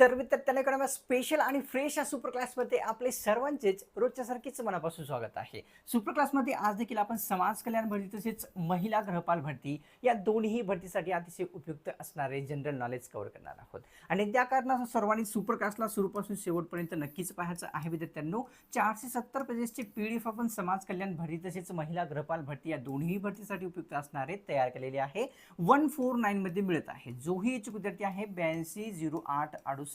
तर विद्यार्थ्यांकडे स्पेशल आणि फ्रेश या सुपर क्लासमध्ये आपले सर्वांचेच रोजच्यासारखेच मनापासून स्वागत आहे. सुपर क्लासमध्ये आज देखील आपण समाज कल्याण भरती तसेच महिला गृहपाल भरती या दोन्ही भरतीसाठी अतिशय उपयुक्त असणारे जनरल नॉलेज कव्हर करणार आहोत. आणि त्या कारणानं सर्वांनी सुपर क्लासला सुरूपासून शेवटपर्यंत नक्कीच पाहायचं आहे विद्यार्थ्यांनो. चारशे सत्तर पेजेसची पी डी एफ आपण समाज कल्याण भरती तसेच महिला गृहपाल भरती या दोन्ही भरतीसाठी उपयुक्त असणारे तयार केलेले आहे. वन फोर नाईनमध्ये मिळत आहे. जोही इच्छुक विद्यार्थी आहे ब्याऐंशी झिरो आठ अडुसष्ट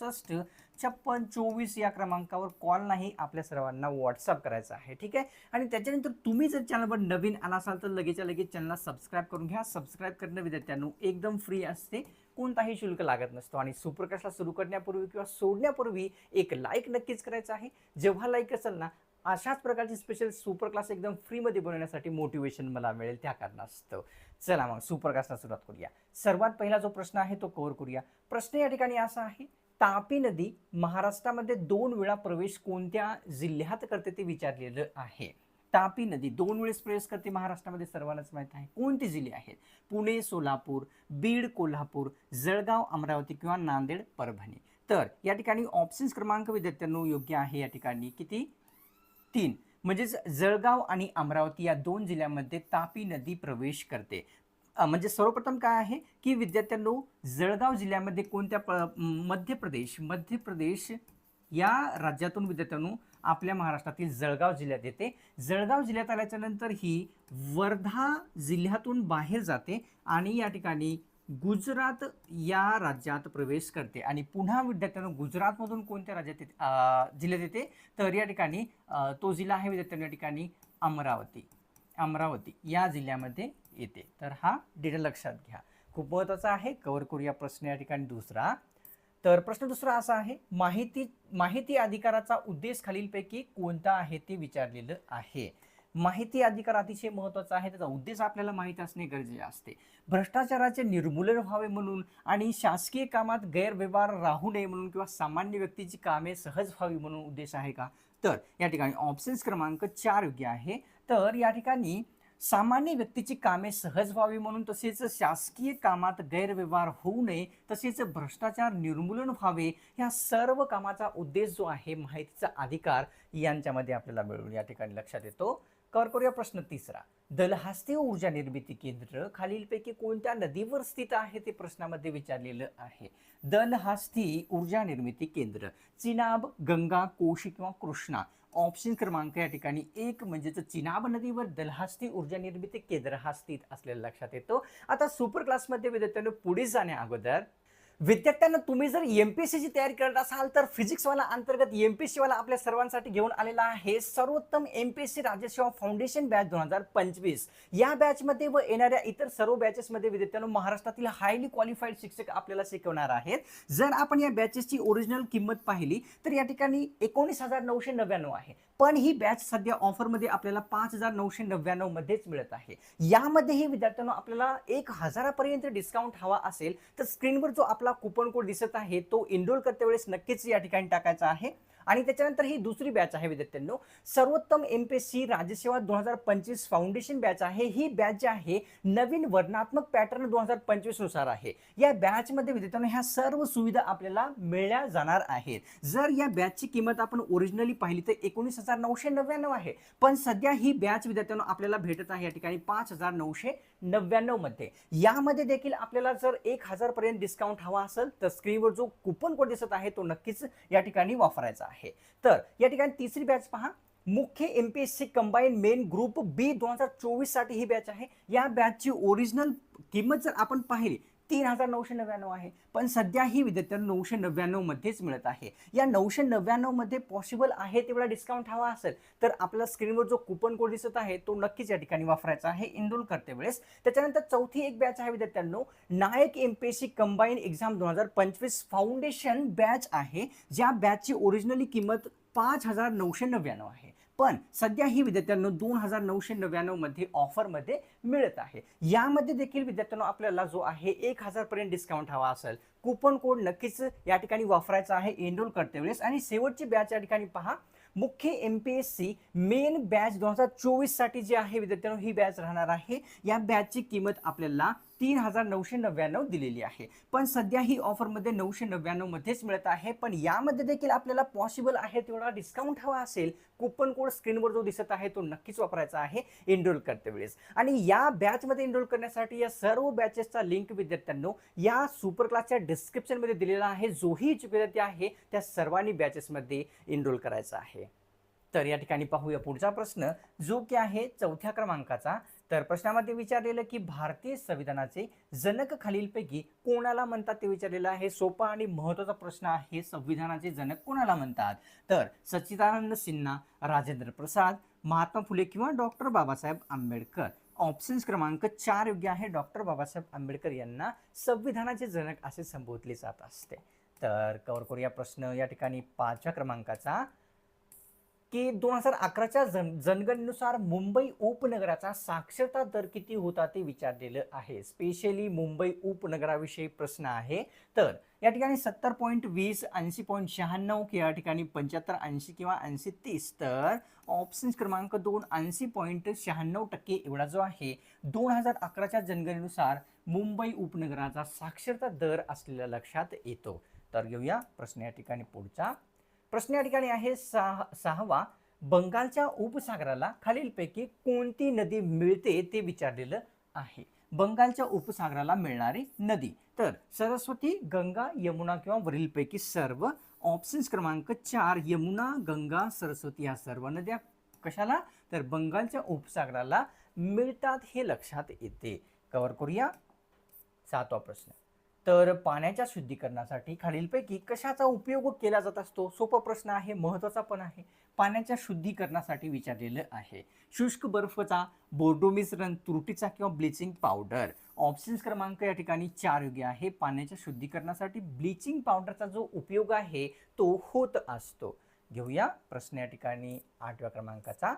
छप्पन चोवीस या क्रमांकावर कॉल नाही आपल्या सर्वांना व्हॉट्सअप करायचा आहे ठीक आहे? आणि त्याच्यानंतर तुम्ही जर चॅनलवर नवीन आला असाल तर लगेचच्या लगेच चॅनलला सबस्क्राईब करून घ्या. सबस्क्राईब करणं विद्यार्थ्यांनो एकदम फ्री असते कोणताही शुल्क लागत नसतो. आणि सुप्रकाशला सुरू करण्यापूर्वी किंवा सोडण्यापूर्वी एक लाईक नक्कीच करायचं आहे. जेव्हा लाईक असेल ना अशाच प्रकारची स्पेशल सुपर क्लास एकदम फ्रीमध्ये बनवण्यासाठी मोटिवेशन मला मिळेल त्या कारणास्तव. चला मग सुपर क्लासला सुरुवात करूया. सर्वात पहिला जो प्रश्न आहे तो कव्हर करूया. प्रश्न या ठिकाणी असा आहे तापी नदी महाराष्ट्रामध्ये दोन वेळा प्रवेश कोणत्या जिल्ह्यात करते ते विचारलेलं आहे. तापी नदी दोन वेळेस प्रवेश करते महाराष्ट्रामध्ये सर्वांनाच माहीत आहे. कोणते जिल्हे आहेत? पुणे सोलापूर बीड कोल्हापूर जळगाव अमरावती किंवा नांदेड परभणी. तर या ठिकाणी ऑप्शन्स क्रमांक विद्यार्थ्यांनो योग्य आहे या ठिकाणी किती? तीन. म्हणजेच जळगाव आणि अमरावती या दोन जिल्ह्यांमध्ये तापी नदी प्रवेश करते. म्हणजे सर्वप्रथम काय आहे की विद्यार्थ्यांनो जळगाव जिल्ह्यामध्ये कोणत्या प मध्य प्रदेश मध्य प्रदेश या राज्यातून विद्यार्थ्यांनो आपल्या महाराष्ट्रातील जळगाव जिल्ह्यात येते. जळगाव जिल्ह्यात आल्याच्यानंतर ही वर्धा जिल्ह्यातून बाहेर जाते आणि या ठिकाणी गुजरात या राज्यात प्रवेश करते. आणि पुन्हा विद्यार्थ्यांनो गुजरातमधून कोणत्या राज्यात येते? जिल्ह्यात येते? तर या ठिकाणी तो जिल्हा आहे विद्यार्थ्यांनो या ठिकाणी अमरावती. अमरावती या जिल्ह्यामध्ये येते. तर हा डिटेल लक्षात घ्या. खूप महत्त्वाचा आहे. कवर करूया प्रश्न या ठिकाणी दुसरा. तर प्रश्न दुसरा असा आहे माहिती माहिती अधिकाराचा उद्देश खालीलपैकी कोणता आहे ते विचारलेलं आहे. माहिती अधिकार अतिशय महत्त्वाचा आहे. त्याचा उद्देश आपल्याला माहीत असणे गरजेचे असते. भ्रष्टाचाराचे निर्मूलन व्हावे म्हणून आणि शासकीय कामात गैरव्यवहार राहू नये म्हणून किंवा सामान्य व्यक्तीची कामे सहज व्हावी म्हणून उद्देश आहे का? तर या ठिकाणी ऑप्शन्स क्रमांक चार योग्य आहे. तर या ठिकाणी सामान्य व्यक्तीची कामे सहज व्हावी म्हणून तसेच शासकीय कामात गैरव्यवहार होऊ नये तसेच भ्रष्टाचार निर्मूलन व्हावे ह्या सर्व कामाचा उद्देश जो आहे माहितीचा अधिकार यांच्यामध्ये आपल्याला मिळून या ठिकाणी लक्षात येतो. कवर करूया प्रश्न तिसरा. दलहस्ते ऊर्जा निर्मिती केंद्र खालीलपैकी कोणत्या नदीवर स्थित आहे ते प्रश्नामध्ये विचारलेलं आहे. दलहस्ती ऊर्जा निर्मिती केंद्र चिनाब गंगा कोशी किंवा कृष्णा. ऑप्शन क्रमांक या ठिकाणी एक म्हणजेच चिनाब नदीवर दलहस्ती ऊर्जा निर्मिती केंद्र हा स्थित असलेला लक्षात येतो. आता सुपर क्लासमध्ये विद्यार्थ्यांनी पुढे जाण्या अगोदर विद्यार्थ्यांना तुम्ही जर एम पी एस सीची तयारी करत असाल तर फिजिक्सवाला अंतर्गत एम पी एस सीवाला आपल्या सर्वांसाठी घेऊन आलेला आहे सर्वोत्तम एम पी एस सी राज्यसेवा फाउंडेशन बॅच दोन हजार पंचवीस. या बॅचमध्ये व येणाऱ्या इतर सर्व बॅचेसमध्ये विद्यार्थ्यांना महाराष्ट्रातील हायली क्वालिफाईड शिक्षक आपल्याला शिकवणार आहेत. जर आपण या बॅचेसची ओरिजिनल किंमत पाहिली तर या ठिकाणी एकोणीस हजार नऊशे नव्याण्णव आहे. पण ही बॅच सध्या ऑफरमध्ये आपल्याला पाच हजार नऊशे नव्याण्णव मध्येच मिळत आहे. यामध्येही विद्यार्थ्यांनो आपल्याला एक हजारापर्यंत डिस्काउंट हवा असेल तर स्क्रीनवर जो आपला कुपन कोड दिसत आहे तो इनरोल करते वेळेस नक्कीच या ठिकाणी टाकायचा आहे. आणि त्याच्यानंतर ही दुसरी बॅच आहे विद्यार्थ्यांनो. सर्वोत्तम एम पी एस सी राज्यसेवा दोन हजार पंचवीस फाउंडेशन बॅच आहे. ही बॅच जी आहे नवीन वर्णात्मक पॅटर्न दोन हजार पंचवीसनुसार आहे. या बॅचमध्ये विद्यार्थ्यांनो ह्या सर्व सुविधा आपल्याला मिळल्या जाणार आहेत. जर या बॅचची किंमत आपण ओरिजिनली पाहिली तर एकोणीस हजार नऊशे नव्याण्णव आहे. पण सध्या ही बॅच विद्यार्थ्यांनो आपल्याला भेटत आहे या ठिकाणी पाच हजार नऊशे नव्याण्णवमध्ये यामध्ये देखील आपल्याला जर एक हजारपर्यंत डिस्काउंट हवा असेल तर स्क्रीनवर जो कुपन कोड दिसत आहे तो नक्कीच या ठिकाणी वापरायचा आहे. तर या ठिकाणी तिसरी बॅच पहा. मुख्य M P S C combine main group B दोन हजार चोवीससाठी ही बॅच आहे. या बॅचची ओरिजिनल किंमत जर आपण पाहिली तीन हजार नऊशे नव्याण्णव आहे. पण सध्या ही विद्यार्थ्यांना नऊशे नव्याण्णवमध्येच मिळत आहे. या नऊशे नव्याण्णवमध्ये पॉसिबल आहे तेवढा डिस्काउंट हवा असेल तर आपल्या स्क्रीनवर जो कुपन कोड दिसत आहे तो नक्कीच या ठिकाणी वापरायचा आहे. इनरोल करते वेळेस. त्याच्यानंतर चौथी एक बॅच आहे विद्यार्थ्यांनो. नायक M P S C combine exam दोन हजार पंचवीस फाउंडेशन बॅच आहे. ज्या बॅचची ओरिजिनली किंमत पाच हजार नऊशे नव्याण्णव आहे. पण सध्या ही विद्यार्थ्यांनो दोन हजार नऊशे नव्याण्णवमध्ये ऑफरमध्ये मिळत आहे. यामध्ये देखील विद्यार्थ्यांनो आपल्याला जो आहे एक हजारपर्यंत डिस्काउंट हवा असेल. कुपन कोड नक्कीच या ठिकाणी वापरायचा आहे एनरोल करते वेळेस. आणि शेवटची बॅच या ठिकाणी पहा. मुख्य M P S C main batch दोन हजार चोवीससाठी जी आहे विद्यार्थ्यांनो ही बॅच राहणार आहे. या बॅचची किंमत आपल्याला तीन हजार नऊशे नव्याण्णव दिलेली आहे. पण सध्या ही ऑफरमध्ये नऊशे नव्याण्णवमध्येच मिळत आहे. पण यामध्ये देखील आपल्याला पॉसिबल आहे तेवढा डिस्काउंट हवा असेल कुपन कोड स्क्रीनवर जो दिसत आहे तो नक्कीच वापरायचा आहे एनरोल करते वेळेस. आणि या बॅचमध्ये एनरोल करण्यासाठी या सर्व बॅचेसचा लिंक विद्यार्थ्यांनो या सुपर क्लासच्या डिस्क्रिप्शनमध्ये दिलेला आहे. जोही इच्छुक विद्यार्थी आहे त्या सर्वांनी बॅचेसमध्ये एनरोल करायचा आहे. तर या ठिकाणी पाहूया पुढचा प्रश्न. जो की आहे चौथ्या क्रमांकाचा. तर प्रश्नामध्ये विचारलेलं की भारतीय संविधानाचे जनक खालीलपैकी कोणाला म्हणतात ते विचारलेलं आहे? सोपा आणि महत्त्वाचा प्रश्न आहे संविधानाचे जनक कोणाला म्हणतात? तर सच्चिदानंद सिन्हा राजेंद्र प्रसाद महात्मा फुले किंवा डॉक्टर बाबासाहेब आंबेडकर. ऑप्शन्स क्रमांक चार योग्य आहे. डॉक्टर बाबासाहेब आंबेडकर यांना संविधानाचे जनक असे संबोधले जात असते. तर कवर करूया प्रश्न. या ठिकाणी पाचव्या क्रमांकाचा की दोन हजार अकराच्या जन जनगणनेनुसार मुंबई उपनगराचा साक्षरता दर किती होता ते विचारलेलं आहे. स्पेशली मुंबई उपनगराविषयी प्रश्न आहे. तर या ठिकाणी सत्तर पॉईंट वीस ऐंशी पॉईंट शहाण्णव किंवा या ठिकाणी पंच्याहत्तर ऐंशी किंवा ऐंशी तीस तर ऑप्शन क्रमांक दोन ऐंशी पॉईंट शहाण्णव टक्के एवढा जो आहे दोन हजार अकराच्या जनगणनेनुसार मुंबई उपनगराचा साक्षरता दर असलेला लक्षात येतो. तर घेऊया प्रश्न या ठिकाणी पुढचा. प्रश्न या ठिकाणी आहे सहा सहावा. बंगालच्या उपसागराला खालीलपैकी कोणती नदी मिळते ते विचारलेलं आहे. बंगालच्या उपसागराला मिळणारी नदी. तर सरस्वती गंगा यमुना किंवा वरीलपैकी सर्व ऑप्शन्स क्रमांक चार यमुना गंगा सरस्वती ह्या सर्व नद्या कशाला? तर बंगालच्या उपसागराला मिळतात हे लक्षात येते. कवर करूया. सातवा प्रश्न. तर पाण्याच्या शुद्धीकरणासाठी खालीलपैकी कशाचा उपयोग केला जात असतो? सोपा प्रश्न आहे महत्त्वाचा पण आहे. पाण्याच्या शुद्धीकरणासाठी विचारलेलं आहे. शुष्क बर्फचा बोर्डो मिश्रण तुरटीचा किंवा ब्लिचिंग पावडर. ऑप्शन्स क्रमांक या ठिकाणी चार योग्य आहे. पाण्याच्या शुद्धीकरणासाठी ब्लिचिंग पावडरचा जो उपयोग आहे तो होत असतो. घेऊया प्रश्न या ठिकाणी आठव्या क्रमांकाचा.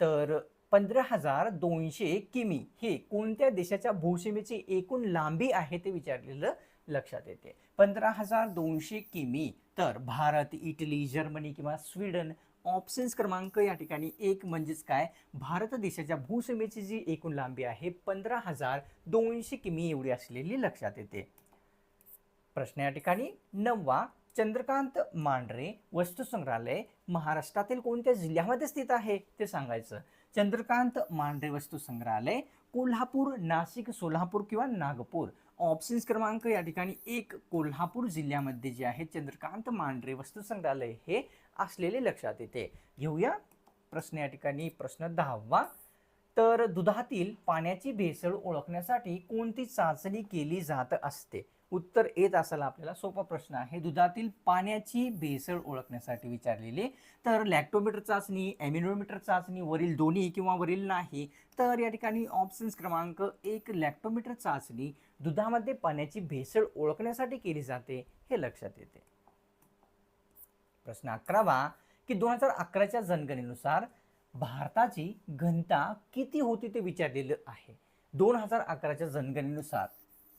तर पंधरा हजार दोनशे किमी हे कोणत्या देशाच्या भूसीमेची एकूण लांबी आहे ते विचारलेलं लक्षात येते. पंधरा हजार दोनशे किमी तर भारत इटली जर्मनी किंवा स्वीडन ऑप्शन्स क्रमांक या ठिकाणी एक म्हणजेच काय? भारत देशाच्या भूसीमेची जी एकूण लांबी आहे पंधरा हजार दोनशे किमी एवढी असलेली लक्षात येते. प्रश्न या ठिकाणी नववा चंद्रकांत मांढरे वस्तुसंग्रहालय महाराष्ट्रातील कोणत्या जिल्ह्यामध्ये स्थित आहे? ते सांगायचं. चंद्रकांत मांढरे वस्तू संग्रहालय कोल्हापूर नाशिक सोलापूर किंवा नागपूर. ऑप्शन्स क्रमांक या ठिकाणी एक कोल्हापूर जिल्ह्यामध्ये जे आहे चंद्रकांत मांढरे वस्तू संग्रहालय हे असलेले लक्षात येते. घेऊया प्रश्न या ठिकाणी. प्रश्न दहावा. तर दुधातील पाण्याची भेसळ ओळखण्यासाठी कोणती चाचणी केली जात असते? उत्तर येत असायला आपल्याला सोपा प्रश्न आहे. दुधातील पाण्याची भेसळ ओळखण्यासाठी विचारलेली. तर लॅक्टोमीटर चाचणी ॲम्युनोमीटर चाचणी वरील दोन्ही किंवा वरील नाही तर या ठिकाणी ऑप्शन्स क्रमांक एक लॅक्टोमीटर चाचणी दुधामध्ये पाण्याची भेसळ ओळखण्यासाठी केली जाते हे लक्षात येते. प्रश्न अकरावा की दोन हजार अकराच्या जनगणनेनुसार भारताची घनता किती होती ते विचारलेलं आहे. दोन हजार अकराच्या जनगणनेनुसार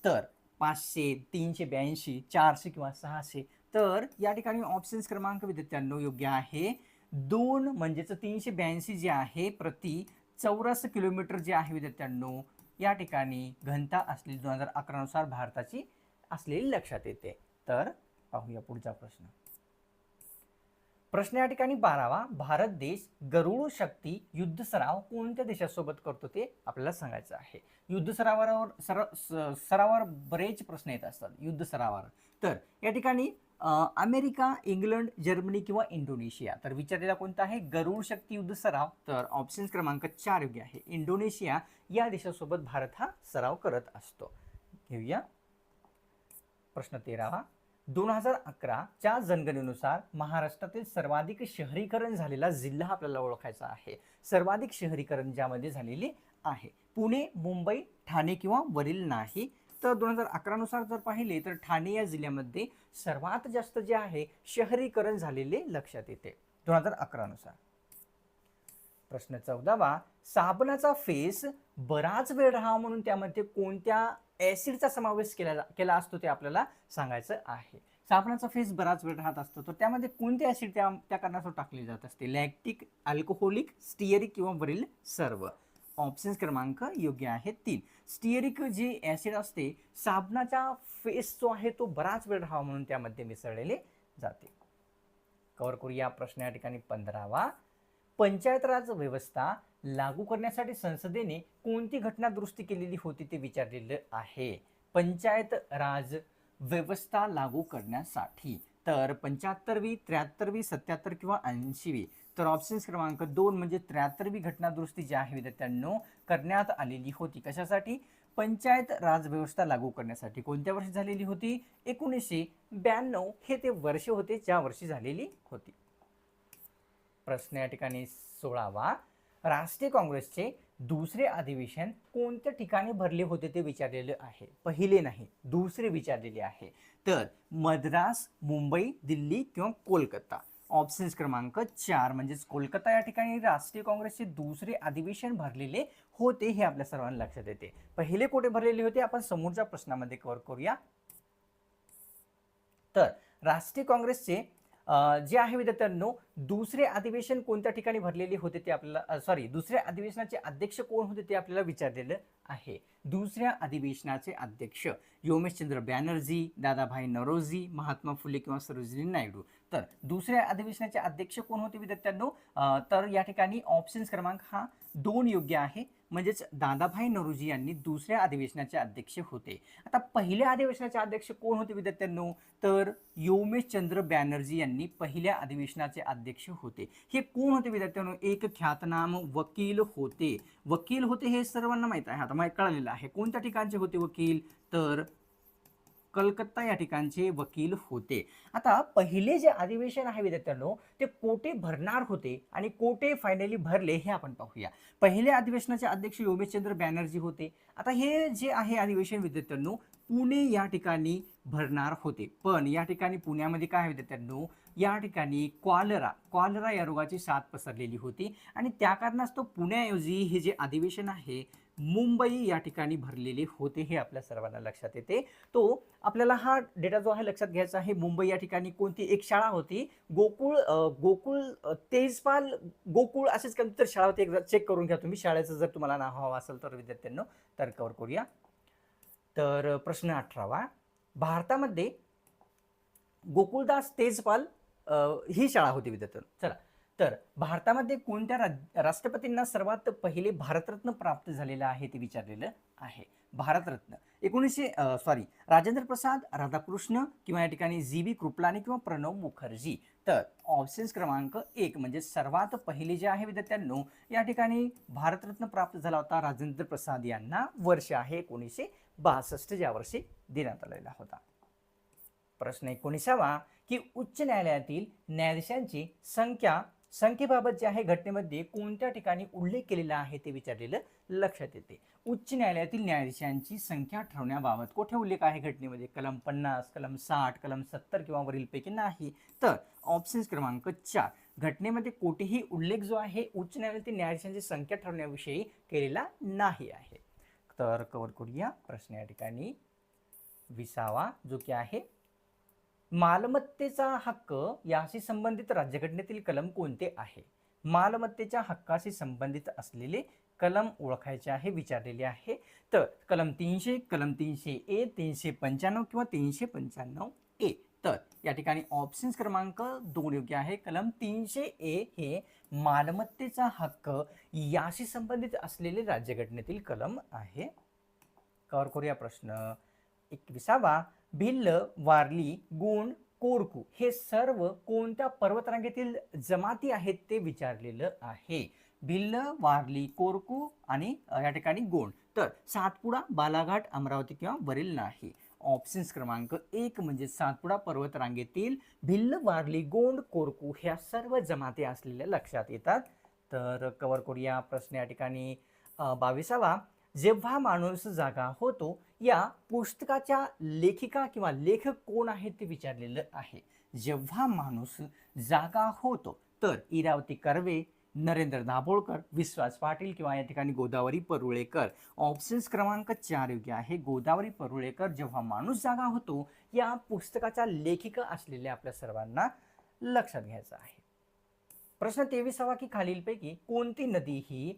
तर पाचशे तीनशे ब्याऐंशी चारशे किंवा सहाशे. तर या ठिकाणी ऑप्शन्स क्रमांक विद्यार्थ्यांनो योग्य आहे. दोन म्हणजेच तीनशे ब्याऐंशी जे आहे प्रति चौरस किलोमीटर जे आहे विद्यार्थ्यांनो या ठिकाणी घनता असलेली दोन हजार अकरानुसार भारताची असलेली लक्षात येते. तर पाहूया पुढचा प्रश्न. प्रश्न या ठिकाणी बारावा. भारत देश गरुड शक्ती युद्ध सराव कोणत्या देशासोबत करतो ते आपल्याला सांगायचं आहे. युद्ध सरावावर सर स- सरावावर बरेच प्रश्न येत असतात युद्ध सरावावर. तर या ठिकाणी अमेरिका इंग्लंड जर्मनी किंवा इंडोनेशिया. तर विचारलेला कोणता आहे? गरुड शक्ती युद्ध सराव. तर ऑप्शन क्रमांक चार योग्य आहे. इंडोनेशिया या देशासोबत भारत हा सराव करत असतो. घेऊया. प्रश्न तेरावा. दोन हजार अकराच्या जनगणनेनुसार महाराष्ट्रातील सर्वाधिक शहरीकरण झालेला जिल्हा आपल्याला ओळखायचा आहे. सर्वाधिक शहरीकरण ज्यामध्ये झालेले आहे. पुणे मुंबई ठाणे किंवा वरील नाही. तर दोन हजार अकरानुसार जर पाहिले तर ठाणे या जिल्ह्यामध्ये सर्वात जास्त जे आहे शहरीकरण झालेले लक्षात येते. दोन हजार अकरानुसार प्रश्न चौदावा साबणाचा फेस बराच वेळ राहावा म्हणून त्यामध्ये कोणत्या ॲसिडचा समावेश केला केला असतो ते आपल्याला सांगायचं आहे. साबणाचा फेस बराच वेळ राहत असतो तर त्यामध्ये कोणते ॲसिड त्या त्या कारणासाठी टाकले जात असते? लॅक्टिक अल्कोहोलिक स्टिअरिक किंवा वरील सर्व. ऑप्शन्स क्रमांक योग्य आहे तीन. स्टिअरिक जे ॲसिड असते साबणाचा फेस जो आहे तो बराच वेळ राहावा म्हणून त्यामध्ये मिसळलेले जाते. कव्हर करूया प्रश्न या ठिकाणी पंधरावा. पंचायत राज व्यवस्था लागू करण्यासाठी संसदेने कोणती घटना दुरुस्ती केलेली होती ते विचारलेलं आहे. पंचायत राज व्यवस्था लागू करण्यासाठी तर पंच्याहत्तरवी त्र्याहत्तरवी सत्याहत्तर किंवा ऐंशीवी तर ऑप्शन्स क्रमांक दोन म्हणजे त्र्याहत्तरवी घटना दुरुस्ती जी आहे विद्यार्थ्यांनो करण्यात आलेली होती. कशासाठी? पंचायत राज व्यवस्था लागू करण्यासाठी. कोणत्या वर्षी झालेली होती? एकोणीसशे ब्याण्णव. हे ते वर्ष होते ज्या वर्षी झालेली होती. प्रश्न या ठिकाणी सोळावा राष्ट्रीय काँग्रेसचे दुसरे अधिवेशन कोणत्या ठिकाणी भरले होते ते विचारलेले आहे? पहिले नाही दुसरे विचारलेले आहे. तर मद्रास मुंबई दिल्ली किंवा कोलकाता. ऑप्शन्स क्रमांक चार म्हणजेच कोलकाता या ठिकाणी राष्ट्रीय काँग्रेसचे दुसरे अधिवेशन भरलेले होते हे आपल्या सर्वांना लक्षात येते. पहिले कुठे भरलेले होते? आपण समोरच्या प्रश्नामध्ये कव्हर करूया. तर राष्ट्रीय काँग्रेसचे जे आहे विद्यार्थ्यांनो दुसरे अधिवेशन कोणत्या ठिकाणी भरलेले होते ते आपल्याला सॉरी दुसऱ्या अधिवेशनाचे अध्यक्ष कोण होते ते आपल्याला विचारलेलं आहे. दुसऱ्या अधिवेशनाचे अध्यक्ष योमेशचंद्र बॅनर्जी दादाभाई नरोजी महात्मा फुले किंवा सरोजिनी नायडू. तर दुसऱ्या अधिवेशनाचे अध्यक्ष कोण होते विद्यार्थ्यांनो? तर या ठिकाणी ऑप्शन्स क्रमांक हा दोन योग्य आहे. म्हणजेच दादाभाई नरोजी यांनी दुसऱ्या अधिवेशनाचे अध्यक्ष होते. आता पहिल्या अधिवेशनाचे अध्यक्ष कोण होते विद्यार्थ्यांनो? तर योमेश चंद्र बॅनर्जी यांनी पहिल्या अधिवेशनाचे अध्यक्ष होते. हे कोण होते विद्यार्थ्यांनो? एक ख्यातनाम वकील होते. वकील होते हे सर्वांना माहीत आहे. आता माहीत कळलेलं आहे. कोणत्या ठिकाणचे होते वकील? तर कलकत्ता या ठिकाणचे वकील होते. आता पहिले जे अधिवेशन आहे विद्यार्थ्यांनो ते कोटे भरणार होते आणि कोटे फायनली भरले हे आपण पाहूया. पहिल्या अधिवेशनाचे अध्यक्ष योगेशचंद्र बॅनर्जी होते. आता हे जे आहे अधिवेशन विद्यार्थ्यांनो पुणे या ठिकाणी भरणार होते. पण या ठिकाणी पुण्यामध्ये काय विद्यार्थ्यांनो या ठिकाणी क्वालरा क्वालरा या रोगाची साथ पसरलेली होती. आणि त्या कारणास्तव पुण्याऐवजी हे जे अधिवेशन आहे मुंबई या ठिकाणी भरलेले होते हे आपल्या सर्वांना लक्षात येते. तो आपल्याला हा डेटा जो आहे लक्षात घ्यायचा आहे मुंबई या ठिकाणी कोणती एक शाळा होती? गोकुळ गोकुळ तेजपाल गोकुळ असेच कोणती तर शाळा होती? एकदा चेक करून घ्या तुम्ही. शाळेचं जर तुम्हाला नाव हवं असेल तर विद्यार्थ्यांना तर कवर करूया. तर प्रश्न अठरावा. भारतामध्ये गोकुळदास तेजपाल ही शाळा होती विद्यार्थ्यांना. चला. तर भारतामध्ये कोणत्या राष्ट्रपतींना सर्वात पहिले भारतरत्न प्राप्त झालेलं आहे ते विचारलेलं आहे. भारतरत्न. एकोणीसशे सॉरी राजेंद्र प्रसाद राधाकृष्ण किंवा या ठिकाणी जी बी कृपलानी किंवा प्रणव मुखर्जी. तर ऑप्शन्स क्रमांक एक म्हणजे सर्वात पहिले जे आहे विद्यार्थ्यांनो या ठिकाणी भारतरत्न प्राप्त झाला होता राजेंद्र प्रसाद यांना. वर्ष आहे एकोणीसशे बासष्ट ज्या वर्षी देण्यात आलेला होता. प्रश्न एकोणीसावा की उच्च न्यायालयातील न्यायाधीशांची संख्या संख्येबाबत जे आहे घटनेमध्ये कोणत्या ठिकाणी उल्लेख केलेला आहे ते विचारलेलं लक्षात येते. उच्च न्यायालयातील न्यायाधीशांची संख्या ठरवण्याबाबत कुठे उल्लेख आहे घटनेमध्ये? कलम पन्नास कलम साठ कलम सत्तर किंवा वरीलपैकी नाही. तर ऑप्शन्स क्रमांक चार. घटनेमध्ये कोठेही उल्लेख जो आहे उच्च न्यायालयातील न्यायाधीशांची संख्या ठरवण्याविषयी केलेला नाही आहे. तर कवर करूया. प्रश्न या ठिकाणी विसावा. जो की आहे मालमत्तेचा हक्क याशी संबंधित राज्यघटनेतील कलम कोणते आहे? मालमत्तेच्या हक्काशी संबंधित असलेले कलम ओळखायचे आहे विचारलेले आहे. तर कलम तीनशे कलम तीनशे ए तीनशे पंच्याण्णव किंवा तीनशे पंच्याण्णव ए. तर या ठिकाणी ऑप्शन्स क्रमांक दोन योग्य आहे. कलम तीनशे ए हे मालमत्तेचा हक्क याशी संबंधित असलेले राज्यघटनेतील कलम आहे. कवर करूया प्रश्न एकविसावा. भिल्ल वारली गुण कोरकू हे सर्व कोणत्या पर्वतरांगेतील जमाती आहेत ते विचारलेलं आहे. भिल्ल वारली कोरकू आणि या ठिकाणी गोंड. तर सातपुडा बालाघाट अमरावती किंवा वरील नाही. ऑप्शन्स क्रमांक एक म्हणजे सातपुडा पर्वतरांगेतील भिल्ल वारली गोंड कोरकू ह्या सर्व जमाती असलेल्या लक्षात येतात. तर कवर करूया प्रश्न या ठिकाणी. बावीसावा. जेव्हा माणूस जागा होतो या पुस्तकाच्या लेखिका किंवा लेखक कोण आहेत ते विचारलेलं आहे. जेव्हा माणूस जागा होतो तर इरावती कर्वे नरेंद्र दाभोळकर विश्वास पाटील किंवा या ठिकाणी गोदावरी परुळेकर. ऑप्शन्स क्रमांक चार योग्य आहे. गोदावरी परुळेकर जेव्हा माणूस जागा होतो या पुस्तकाच्या लेखिका असलेल्या आपल्या सर्वांना लक्षात घ्यायचं आहे. प्रश्न तेविसावा की खालीलपैकी कोणती नदी ही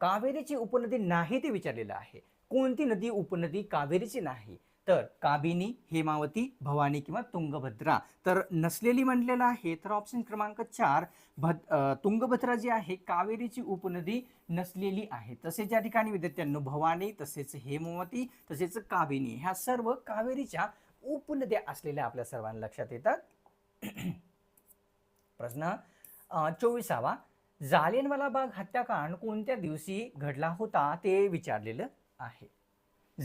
कावेरीची उपनदी नाही ते विचारलेलं आहे. कोणती नदी उपनदी कावेरीची नाही? तर काबिनी हेमावती भवानी किंवा तुंगभद्रा. तर नसलेली म्हणलेलं आहे तर ऑप्शन क्रमांक चार भद तुंगभद्रा जी आहे कावेरीची उपनदी नसलेली आहे. तसेच या ठिकाणी विद्यार्थ्यांनो भवानी तसेच हेमावती तसेच काबिनी ह्या सर्व कावेरीच्या उपनद्या असलेल्या आपल्या सर्वांना लक्षात येतात. प्रश्न चोवीसावा. जालियनवाला बाग हत्याकांड कोणत्या दिवशी घडला होता ते विचारलेलं आहे.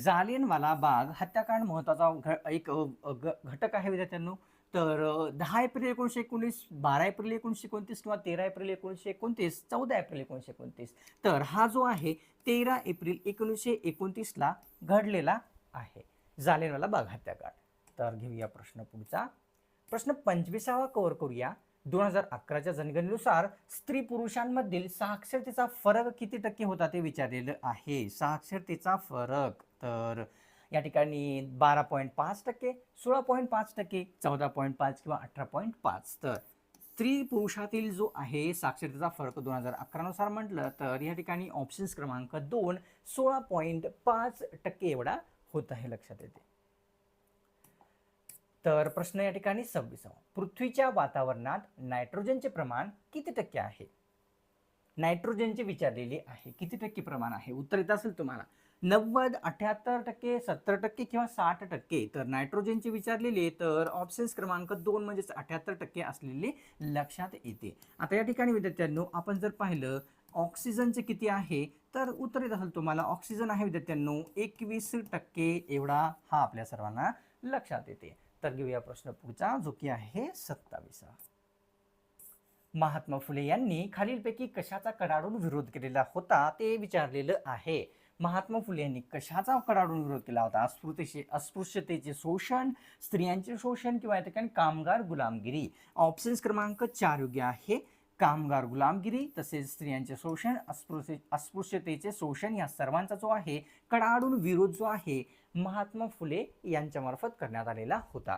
जालियनवाला बाग हत्याकांड महत्त्वाचा घ- एक ग- घटक आहे विद्यार्थ्यांनो. तर दहा एप्रिल एकोणीसशे एकोणीस बारा एप्रिल एकोणीसशे एकोणतीस किंवा तेरा एप्रिल एकोणीसशे एकोणतीस चौदा एप्रिल एकोणीसशे एकोणतीस. तर हा जो आहे तेरा एप्रिल एकोणीसशे एकोणतीसला घडलेला आहे. जालियनवाला बाग हत्याकांड. तर घेऊया प्रश्न पुढचा. प्रश्न पंचवीसावा कव्हर करूया. दोन हजार अकराच्या जनगणनेनुसार स्त्री पुरुषांमधील साक्षरतेचा फरक किती टक्के होता ते विचारलेलं आहे. साक्षरतेचा फरक तर या ठिकाणी बारा पॉईंट पाच टक्के सोळा पॉईंट पाच टक्के चौदा पॉईंट पाच किंवा अठरा पॉईंट पाच. तर स्त्री पुरुषातील जो आहे साक्षरतेचा फरक दोन हजार अकरानुसार म्हटलं तर या ठिकाणी ऑप्शन्स क्रमांक दोन सोळा पॉईंट पाच टक्के एवढा होत आहे लक्षात येते. तर प्रश्न या ठिकाणी सव्वीसावा. पृथ्वीच्या वातावरणात नायट्रोजनचे प्रमाण किती टक्के आहे? नायट्रोजनचे विचारलेले आहे. किती टक्के प्रमाण आहे? उत्तर येत असेल तुम्हाला. नव्वद अठ्याहत्तर टक्के सत्तर टक्के किंवा साठ टक्के. तर नायट्रोजनचे विचारलेले तर ऑप्शन्स क्रमांक दोन म्हणजेच अठ्याहत्तर टक्के असलेले लक्षात येते. आता या ठिकाणी विद्यार्थ्यांनो आपण जर पाहिलं ऑक्सिजनचे किती आहे? तर उत्तर येत असेल तुम्हाला ऑक्सिजन आहे विद्यार्थ्यांनो एकवीस टक्के. एवढा हा आपल्या सर्वांना लक्षात येते. तर घेऊया प्रश्न पुढचा जो की आहे सत्तावीसा महात्मा फुले यांनी खालीलपैकी कशाचा कडाडून विरोध केलेला होता ते विचारलेलं आहे. महात्मा फुले यांनी कशाचा कडाडून विरोध केला होता? अस्पृश्यते अस्पृश्यतेचे शोषण स्त्रियांचे शोषण किंवा या ठिकाणी कामगार गुलामगिरी? ऑप्शन्स क्रमांक चार योग्य आहे. कामगार गुलामगिरी तसेच स्त्रियांचे शोषण अस्पृश्य अस्पृश्यतेचे शोषण या सर्वांचा जो आहे कडाडून विरोध जो आहे महात्मा फुले यांच्यामार्फत करण्यात आलेला होता.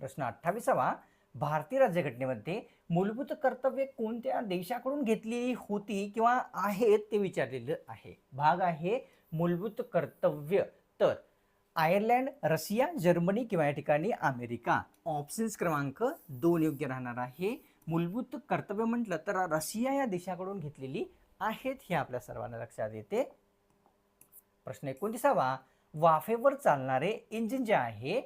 प्रश्न अठ्ठावीसावा भारतीय राज्यघटनेमध्ये मूलभूत कर्तव्य कोणत्या देशाकडून घेतलेली होती किंवा आहेत ते विचारलेलं आहे. भाग आहे मूलभूत कर्तव्य तर आयर्लंड रशिया जर्मनी किंवा या ठिकाणी अमेरिका. ऑप्शन्स क्रमांक दोन योग्य राहणार आहे. मूलभूत कर्तव्य म्हटलं तर रशिया या देशाकडून घेतलेली आहेत हे आपल्या सर्वांना लक्षात येते. प्रश्न एकोणतीसावा. वाफेवर चालणारे इंजिन जे आहे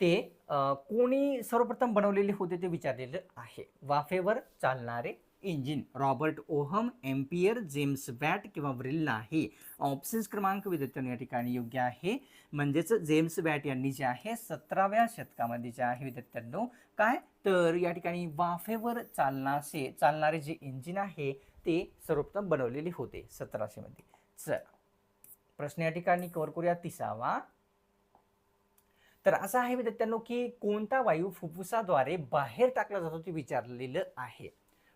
ते कोणी सर्वप्रथम बनवलेले होते ते विचारलेलं आहे. वाफेवर चालणारे engine Robert Ohm Ampere James Watt किंवा व्रिल्ला हे ऑप्शन्स क्रमांक विद्यार्थ्यांनी या ठिकाणी योग्य आहे. म्हणजेच जेम्स वॅट यांनी जे आहे सतराव्या शतकामध्ये जे आहे विद्यार्थ्यांनो काय? तर या ठिकाणी वाफेवर चालणारे चालणारे जे इंजिन आहे ते सर्वप्रथम बनवलेले होते सतराशेमध्ये. चला प्रश्न या ठिकाणी कव्हर करूया तिसावा. तर असं आहे विद्यार्थ्यांनो की कोणता वायू फुफ्फुसाद्वारे बाहेर टाकला जातो ते विचारलेलं आहे.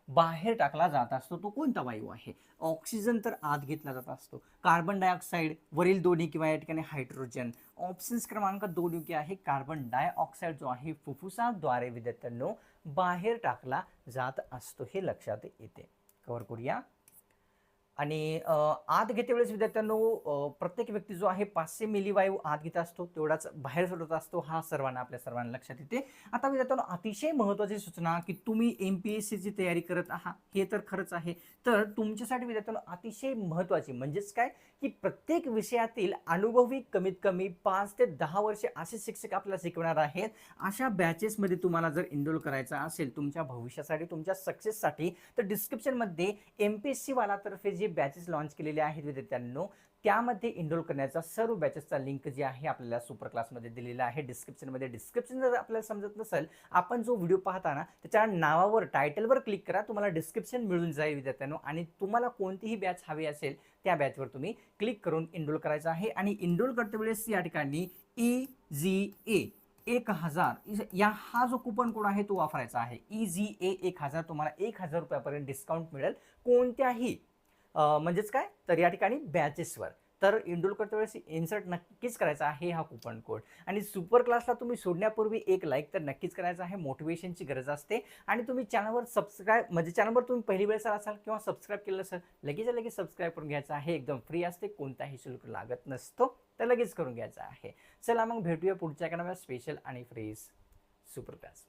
बाहेर टाकला जात असतो. तो कोणता वायू आहे? ऑक्सिजन तर आत घेतला जात असतो. कार्बन डायऑक्साईड वरील दोन्ही किंवा या ठिकाणी हायड्रोजन ऑप्शन्स क्रमांक दोन योग्य आहे. कार्बन डायऑक्साईड जो आहे फुफ्फुसाद्वारे विद्यार्थ्यांनो बाहेर टाकला जात असतो. हे लक्षात येते. कव्हर करूया. आणि आत घेते वेळेस विद्यार्थ्यांनो प्रत्येक व्यक्ती जो आहे पाचशे मिली वायू आत घेत असतो तेवढाच बाहेर सोडत असतो हा सर्वांना आपल्या सर्वांना लक्षात येते. आता विद्यार्थ्यांनो अतिशय महत्त्वाची सूचना की तुम्ही एम पी एस सीची तयारी करत आहात हे तर खरंच आहे. तर तुमच्यासाठी विद्यार्थ्यांनो अतिशय महत्त्वाची म्हणजेच काय? की प्रत्येक विषयातील अनुभवी कमीत कमी पाच ते दहा वर्षे असे शिक्षक आपल्याला शिकवणार आहेत. अशा बॅचेसमध्ये तुम्हाला जर इनरोल करायचा असेल तुमच्या भविष्यासाठी तुमच्या सक्सेससाठी तर डिस्क्रिप्शनमध्ये एम पी एस सीवालातर्फे जे जे बॅचेस लॉन्च केलेले आहेत विद्यार्थ्यांनो त्यामध्ये इनरोल करण्याचा सर्व बॅचेसचा लिंक जे आहे आपल्याला सुपर क्लासमध्ये दिलेला आहे. डिस्क्रिप्शनमध्ये डिस्क्रिप्शन जर आपल्याला समजत नसेल आपण जो व्हिडिओ पाहता ना त्याच्या नावावर टायटलवर क्लिक करा तुम्हाला डिस्क्रिप्शन मिळून जाईल विद्यार्थ्यांनो. आणि तुम्हाला कोणतीही बॅच हवी असेल त्या बॅचवर तुम्ही क्लिक करून इनरोल करायचं आहे. आणि इनरोल करते वेळेस या ठिकाणी ई जी ए एक हजार. या हा जो कुपन कोड आहे तो वापरायचा आहे. ई जी ए एक हजार. तुम्हाला एक हजार रुपयापर्यंत डिस्काउंट मिळेल. कोणत्याही म्हणजेच काय? तर या ठिकाणी बॅचेसवर तर एनरोल वेळेस इन्सर्ट नक्कीच करायचा आहे हा कुपन कोड आणि सुपर क्लासला तुम्ही सोडण्यापूर्वी एक लाईक तर नक्कीच करायचा आहे. मोटिवेशनची गरज असते. आणि तुम्ही चॅनलवर सबस्क्राईब म्हणजे चॅनलवर तुम्ही पहिली वेळेस असाल किंवा सबस्क्राईब केलं असेल लगेच लगेच सबस्क्राईब करून घ्यायचं आहे. एकदम फ्री असते. कोणताही शुल्क लागत नसतो. तर लगेच करून घ्यायचा आहे. चला मग भेटूया पुढच्या एका स्पेशल आणि फ्रीज सुपर क्लास